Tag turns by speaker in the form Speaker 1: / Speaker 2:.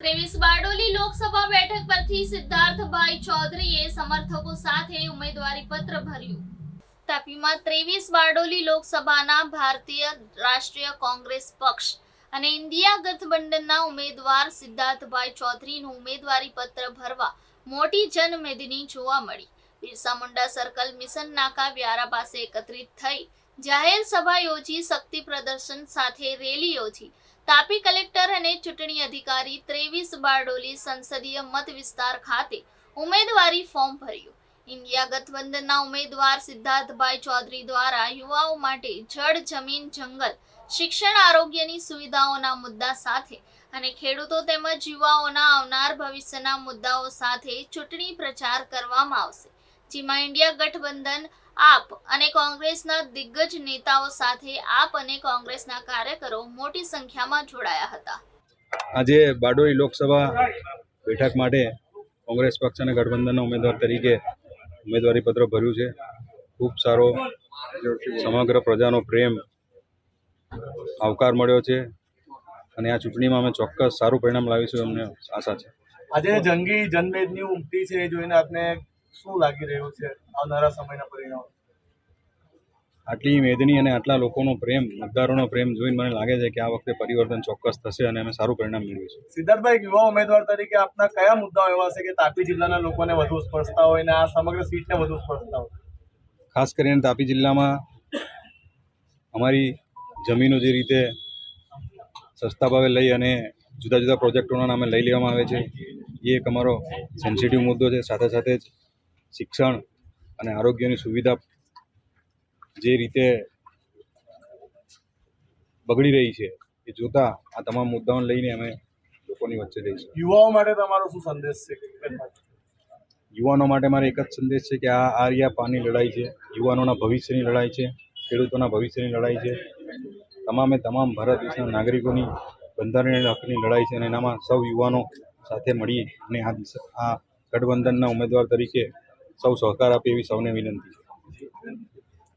Speaker 1: ત્રેવીસ બારડોલી લોકસભા બેઠક પરથી સિદ્ધાર્થભાઈ ચૌધરીએ સમર્થકો સાથે ઉમેદવારી પત્ર ભર્યું. તાપીમાં ત્રેવીસ બારડોલી લોકસભાના ભારતીય રાષ્ટ્રીય કોંગ્રેસ પક્ષ અને ઇન્ડિયા ગઠબંધનના ઉમેદવાર સિદ્ધાર્થભાઈ ચૌધરીનું ઉમેદવારી પત્ર ભરવા મોટી જનમેદની જોવા મળી. બિરસા મુંડા સર્કલ મિશન નાકા વ્યારા પાસે એકત્રિત થઈ જાહેર સભા યોજી શક્તિ પ્રદર્શન સાથે રેલી યોજી. તાપી કલેક્ટર અને ચૂંટણી અધિકારી ત્રેવીસ બારડોલી સંસદીય મત વિસ્તાર ખાતે ઉમેદવારી ફોર્મ ભર્યું. ઇન્ડિયા ગઠબંધનના ઉમેદવાર સિદ્ધાર્થભાઈ ચૌધરી દ્વારા યુવાઓ માટે જળ જમીન જંગલ, શિક્ષણ આરોગ્યની સુવિધાઓના મુદ્દા સાથે અને ખેડૂતો તેમજ યુવાઓના આવનાર ભવિષ્યના મુદ્દાઓ સાથે ચૂંટણી પ્રચાર કરવામાં આવશે. જેમાં ઇન્ડિયા ગઠબંધન આપ અને કોંગ્રેસના દિગ્ગજ નેતાઓ સાથે આપ અને કોંગ્રેસના કાર્યકરો મોટી સંખ્યામાં જોડાયા હતા.
Speaker 2: આજે બારડોલી લોકસભા બેઠક માટે કોંગ્રેસ પક્ષ અને ગઠબંધનના ઉમેદવાર તરીકે ઉમેદવારી પત્ર ભર્યું છે. ખૂબ સારો સમગ્ર પ્રજાનો પ્રેમ આવકાર મળ્યો છે અને આ ચૂંટણીમાં અમે ચોક્કસ સારું પરિણામ લાવીશું અમને આશા છે.
Speaker 3: આજે જંગી જનમેદની ઉમટી છે એ જોઈને આપને શું લાગી રહ્યું છે આવનારા સમયના પરિણામ?
Speaker 2: આટલી મેદની અને આટલા લોકોનો પ્રેમ મતદારોનો પ્રેમ જોઈને મને લાગે છે કે આ વખતે પરિવર્તન ચોક્કસ થશે અને અમે સારું પરિણામ મેળવીશું.
Speaker 3: સિદ્ધાર્થભાઈ યુવા ઉમેદવાર તરીકે આપના કયા મુદ્દાઓ એવા છે કે તાપી જિલ્લાના લોકોને વધુ સ્પર્શતા હોય અને આ સમગ્ર સીટને વધુ સ્પર્શતા હોય?
Speaker 2: ખાસ કરીને તાપી જિલ્લામાં અમારી જમીનો જે રીતે સસ્તા ભાવે લઈ અને જુદા જુદા પ્રોજેક્ટોના નામે લઈ લેવામાં આવે છે એ એક અમારો સેન્સિટિવ મુદ્દો છે. સાથે સાથે જ શિક્ષણ અને આરોગ્યની સુવિધા જે રીતે બગડી રહી છે એ જોતા આ તમામ મુદ્દાઓને લઈને અમે લોકોની વચ્ચે જઈશું
Speaker 3: યુવાઓ માટે તમારો શું સંદેશ છે?
Speaker 2: યુવાનો માટે મારે એક જ સંદેશ છે કે આ આર્યા પાની લડાઈ છે યુવાનોના ભવિષ્યની લડાઈ છે ખેડૂતોના ભવિષ્યની લડાઈ છે. તમામે તમામ ભારત દેશના નાગરિકોની બંધારણીય હકની લડાઈ છે અને એનામાં સૌ યુવાનો સાથે મળી અને આ આ ગઠબંધનના ઉમેદવાર તરીકે સૌ સહકાર આપે એવી સૌને વિનંતી છે.